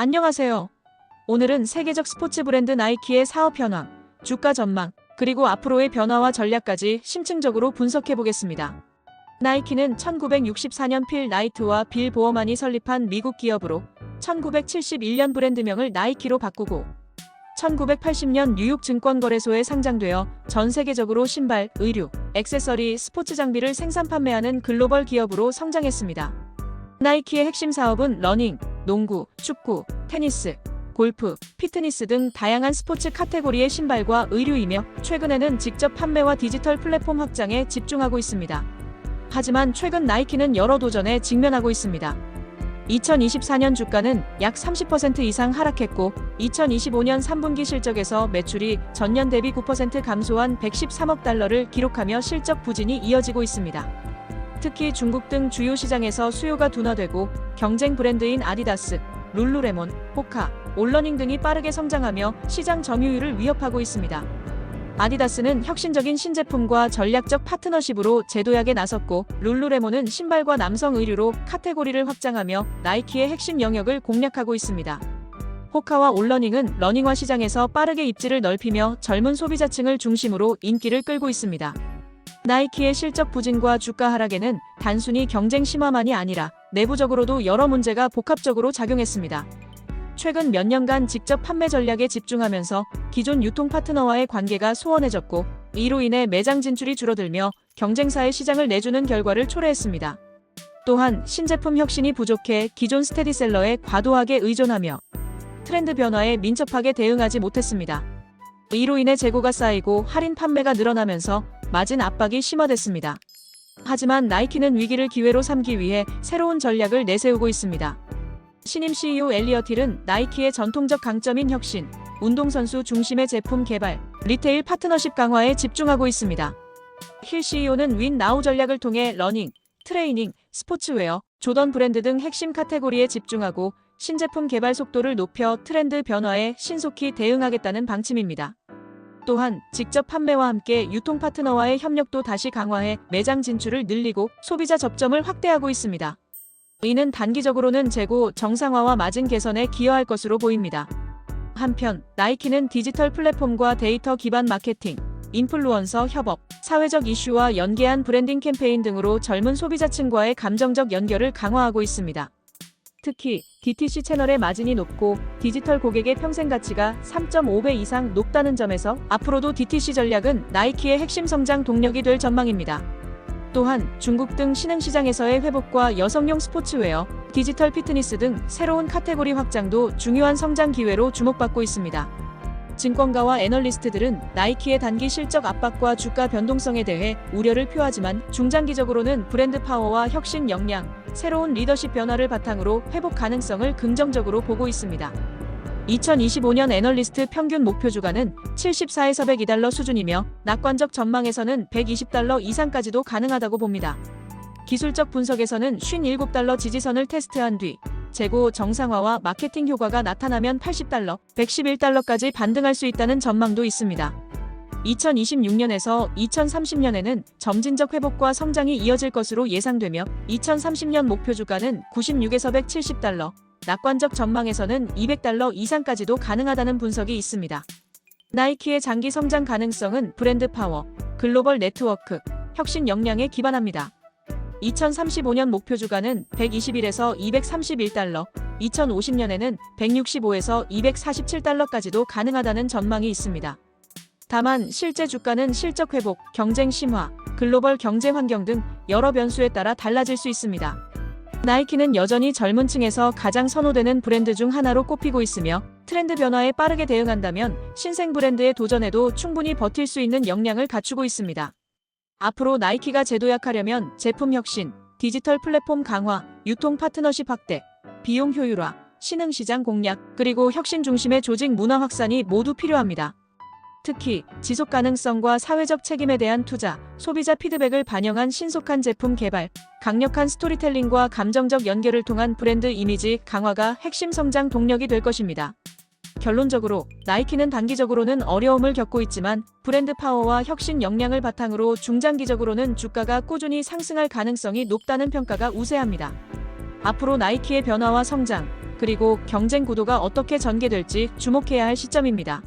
안녕하세요. 오늘은 세계적 스포츠 브랜드 나이키의 사업 현황, 주가 전망, 그리고 앞으로의 변화와 전략까지 심층적으로 분석해 보겠습니다. 나이키는 1964년 필 나이트와 빌 보어만이 설립한 미국 기업으로 1971년 브랜드명을 나이키로 바꾸고 1980년 뉴욕 증권거래소에 상장되어 전 세계적으로 신발, 의류, 액세서리, 스포츠 장비를 생산 판매하는 글로벌 기업으로 성장했습니다. 나이키의 핵심 사업은 러닝, 농구, 축구, 테니스, 골프, 피트니스 등 다양한 스포츠 카테고리의 신발과 의류이며 최근에는 직접 판매와 디지털 플랫폼 확장에 집중하고 있습니다. 하지만 최근 나이키는 여러 도전에 직면하고 있습니다. 2024년 주가는 약 30% 이상 하락했고 2025년 3분기 실적에서 매출이 전년 대비 9% 감소한 113억 달러를 기록하며 실적 부진이 이어지고 있습니다. 특히 중국 등 주요 시장에서 수요가 둔화되고 경쟁 브랜드인 아디다스, 룰루레몬, 호카, 올러닝 등이 빠르게 성장하며 시장 점유율을 위협하고 있습니다. 아디다스는 혁신적인 신제품과 전략적 파트너십으로 재도약에 나섰고 룰루레몬은 신발과 남성 의류로 카테고리를 확장하며 나이키의 핵심 영역을 공략하고 있습니다. 호카와 올러닝은 러닝화 시장에서 빠르게 입지를 넓히며 젊은 소비자층을 중심으로 인기를 끌고 있습니다. 나이키의 실적 부진과 주가 하락에는 단순히 경쟁 심화만이 아니라 내부적으로도 여러 문제가 복합적으로 작용했습니다. 최근 몇 년간 직접 판매 전략에 집중하면서 기존 유통 파트너와의 관계가 소원해졌고 이로 인해 매장 진출이 줄어들며 경쟁사의 시장을 내주는 결과를 초래했습니다. 또한 신제품 혁신이 부족해 기존 스테디셀러에 과도하게 의존하며 트렌드 변화에 민첩하게 대응하지 못했습니다. 이로 인해 재고가 쌓이고 할인 판매가 늘어나면서 마진 압박이 심화됐습니다. 하지만 나이키는 위기를 기회로 삼기 위해 새로운 전략을 내세우고 있습니다. 신임 CEO 엘리엇 힐은 나이키의 전통적 강점인 혁신, 운동선수 중심의 제품 개발, 리테일 파트너십 강화에 집중하고 있습니다. 힐 CEO는 윈 나우 전략을 통해 러닝, 트레이닝, 스포츠웨어, 조던 브랜드 등 핵심 카테고리에 집중하고 신제품 개발 속도를 높여 트렌드 변화에 신속히 대응하겠다는 방침입니다. 또한 직접 판매와 함께 유통 파트너와의 협력도 다시 강화해 매장 진출을 늘리고 소비자 접점을 확대하고 있습니다. 이는 단기적으로는 재고 정상화와 마진 개선에 기여할 것으로 보입니다. 한편 나이키는 디지털 플랫폼과 데이터 기반 마케팅, 인플루언서 협업, 사회적 이슈와 연계한 브랜딩 캠페인 등으로 젊은 소비자층과의 감정적 연결을 강화하고 있습니다. 특히 DTC 채널의 마진이 높고 디지털 고객의 평생 가치가 3.5배 이상 높다는 점에서 앞으로도 DTC 전략은 나이키의 핵심 성장 동력이 될 전망입니다. 또한 중국 등 신흥 시장에서의 회복과 여성용 스포츠웨어, 디지털 피트니스 등 새로운 카테고리 확장도 중요한 성장 기회로 주목받고 있습니다. 증권가와 애널리스트들은 나이키의 단기 실적 압박과 주가 변동성에 대해 우려를 표하지만 중장기적으로는 브랜드 파워와 혁신 역량, 새로운 리더십 변화를 바탕으로 회복 가능성을 긍정적으로 보고 있습니다. 2025년 애널리스트 평균 목표 주가는 74에서 102달러 수준이며 낙관적 전망에서는 120달러 이상까지도 가능하다고 봅니다. 기술적 분석에서는 57달러 지지선을 테스트한 뒤 재고 정상화와 마케팅 효과가 나타나면 80달러, 111달러까지 반등할 수 있다는 전망도 있습니다. 2026년에서 2030년에는 점진적 회복과 성장이 이어질 것으로 예상되며 2030년 목표 주가는 96에서 170달러, 낙관적 전망에서는 200달러 이상까지도 가능하다는 분석이 있습니다. 나이키의 장기 성장 가능성은 브랜드 파워, 글로벌 네트워크, 혁신 역량에 기반합니다. 2035년 목표 주가는 121에서 231달러, 2050년에는 165에서 247달러까지도 가능하다는 전망이 있습니다. 다만 실제 주가는 실적 회복, 경쟁 심화, 글로벌 경제 환경 등 여러 변수에 따라 달라질 수 있습니다. 나이키는 여전히 젊은 층에서 가장 선호되는 브랜드 중 하나로 꼽히고 있으며 트렌드 변화에 빠르게 대응한다면 신생 브랜드의 도전에도 충분히 버틸 수 있는 역량을 갖추고 있습니다. 앞으로 나이키가 재도약하려면 제품 혁신, 디지털 플랫폼 강화, 유통 파트너십 확대, 비용 효율화, 신흥시장 공략, 그리고 혁신 중심의 조직 문화 확산이 모두 필요합니다. 특히 지속 가능성과 사회적 책임에 대한 투자, 소비자 피드백을 반영한 신속한 제품 개발, 강력한 스토리텔링과 감정적 연결을 통한 브랜드 이미지 강화가 핵심 성장 동력이 될 것입니다. 결론적으로 나이키는 단기적으로는 어려움을 겪고 있지만 브랜드 파워와 혁신 역량을 바탕으로 중장기적으로는 주가가 꾸준히 상승할 가능성이 높다는 평가가 우세합니다. 앞으로 나이키의 변화와 성장, 그리고 경쟁 구도가 어떻게 전개될지 주목해야 할 시점입니다.